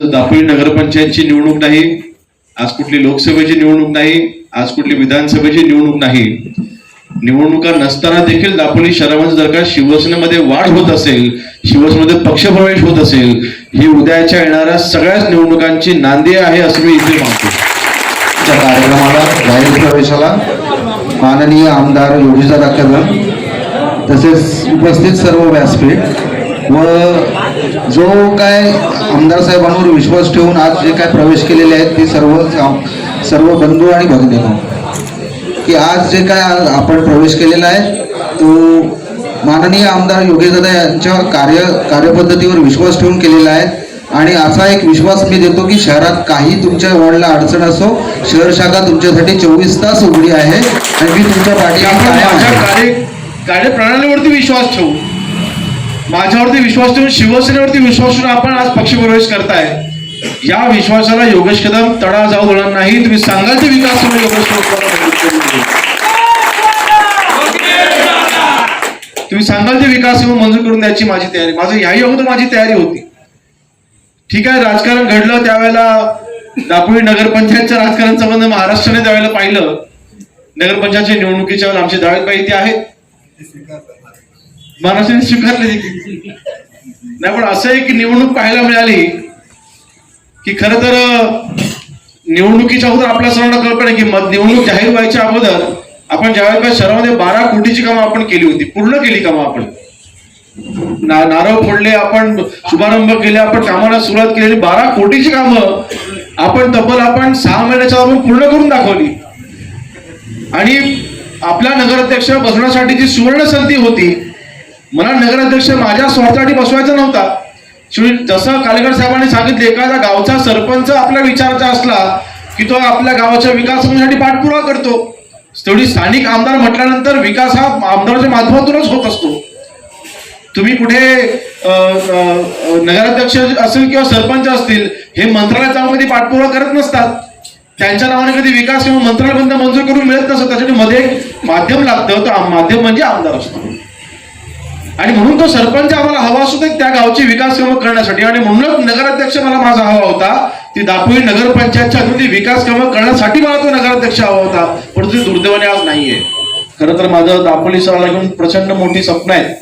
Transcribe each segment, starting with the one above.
दापोली नगरपंचायतची निवडणूक नाही आज कुठली लोकसभेची निवडणूक नाही आज कुठली विधानसभेची निवडणूक नाही. निवडणुका नसताना देखील दापोली शहरामध्ये जर का शिवसेनेमध्ये वाढ होत असेल शिवसेनेमध्ये पक्षप्रवेश होत असेल ही उद्याच्या येणाऱ्या सगळ्याच निवडणुकांची नांदी आहे असं मी इथे मानतो. त्या कार्यक्रमाला जाहीर प्रवेशाला माननीय आमदार योगीदादा कदम तसेच उपस्थित सर्व व्यासपीठ व जो काय आमदार साहेबांवर विश्वास ठेवून आज जे काय प्रवेश केलेले आहेत ते सर्व सर्व बंधू आणि भगिनीनो की आज जे काय आपण प्रवेश केलेला आहे तो माननीय आमदार योगेशदादा यांच्या कार्य कार्यपद्धतीवर विश्वास ठेवून केलेला आहे. आणि असा एक विश्वास मी देतो की शहरात काही तुमच्या वडला अडचण असो शहर शाखा तुमच्यासाठी चोवीस तास उघडी आहे. आणि मी तुमच्या पाठी कार्यप्रणालीवरती विश्वास ठेवू. माझ्यावरती विश्वास ठेवून शिवसेनेवरती विश्वास ठेवून आपण आज पक्षप्रवेश करताय. या विश्वासाला योगेश कदम तडा जाऊ देणार नाही. तुम्ही सांगाल ते विकास तुम्ही योगेश तुम्ही सांगाल ते विकास मंजूर करून द्यायची माझी तयारी. माझं ह्याही अगोदर माझी तयारी होती. ठीक आहे राजकारण घडलं त्यावेळेला दापोळी नगरपंचायतचं राजकारण संबंध महाराष्ट्राने त्यावेळेला पाहिलं. नगरपंचायतच्या निवडणुकीच्या वेळेला आमचे दावेबाई इथे आहेत. महाराष्ट्राने स्वीकारले नाही पण असं आहे की निवडणूक पाहायला मिळाली की खरं तर निवडणुकीच्या अगोदर आपल्या सर्वांना कल्पना की निवडणूक जाहीर व्हायच्या अगोदर आपण ज्यावेळेस शहरामध्ये बारा कोटीची कामं आपण केली होती पूर्ण केली कामं आपण. ना- नारळ फोडले आपण शुभारंभ केले आपण कामाला सुरुवात केलेली बारा कोटीची कामं आपण तब्बल आपण सहा महिन्याच्या आपण पूर्ण करून दाखवली. आणि आपल्या नगराध्यक्ष बसण्यासाठी जी सुवर्ण संधी होती मला नगराध्यक्ष माझ्या स्वार्थासाठी बसवायचा नव्हता. शिवाय जसं कालेकर साहेबांनी सांगितले एखादा गावचा सरपंच आपल्या विचाराचा असला की तो आपल्या गावाच्या विकासासाठी पाठपुरावा करतो. तेवढी स्थानिक आमदार म्हटल्यानंतर विकास हा आमदाराच्या माध्यमातूनच होत असतो. तुम्ही कुठे नगराध्यक्ष असेल किंवा सरपंच असतील हे मंत्रालयात जाऊन कधी पाठपुरावा करत नसतात. त्यांच्या नावाने कधी विकास किंवा मंत्रालय बंद मंजूर करून मिळत नसतं. त्यासाठी मध्ये एक माध्यम लागतं तर माध्यम म्हणजे आमदार असतो. आणि म्हणून तो सरपंच आम्हाला हवा असू त्या गावची विकास कामं करण्यासाठी. आणि म्हणूनच नगराध्यक्ष मला माझा हवा होता. ती दापोळी नगरपंचायतच्या अगदी विकास कामं करण्यासाठी मला तो नगराध्यक्ष हवा होता. परंतु ती दुर्दैवाने आज नाहीये. खरं तर माझं दापोली शहराला घेऊन प्रचंड मोठी स्वप्न आहेत.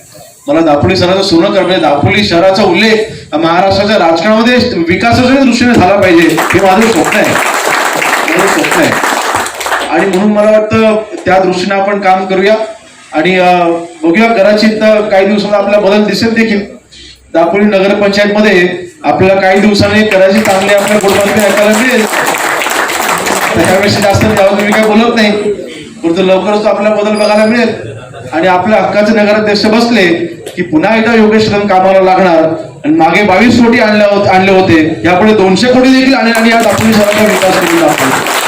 मला दापोली शहराचं सोनं करणं दापोली शहराचा उल्लेख महाराष्ट्राच्या राजकारणामध्ये विकासाच्या दृष्टीने झाला पाहिजे. हे माझं स्वप्न आहे. माझं स्वप्न आहे. आणि म्हणून मला वाटतं त्या दृष्टीने आपण काम करूया. आणि बघूया. कदाचित काही दिवसात आपल्याला बदल दिसेल देखील. दापोली नगरपंचायत मध्ये आपल्याला काही दिवसांनी कदाचित चांगले आपल्या गुणवत्ता ऐकायला मिळेल. त्याच्यापेक्षा जास्त त्यावर तुम्ही काय बोलत नाही. परंतु लवकरच आपल्याला बदल बघायला मिळेल. आणि आपल्या हक्काचे नगराध्यक्ष बसले की पुन्हा एकदा योगेश कामाला लागणार. आणि मागे बावीस कोटी आणले आणले होते. यापुढे दोनशे कोटी देखील आणले आणि या दापोली शहराचा विकास करून दाखवला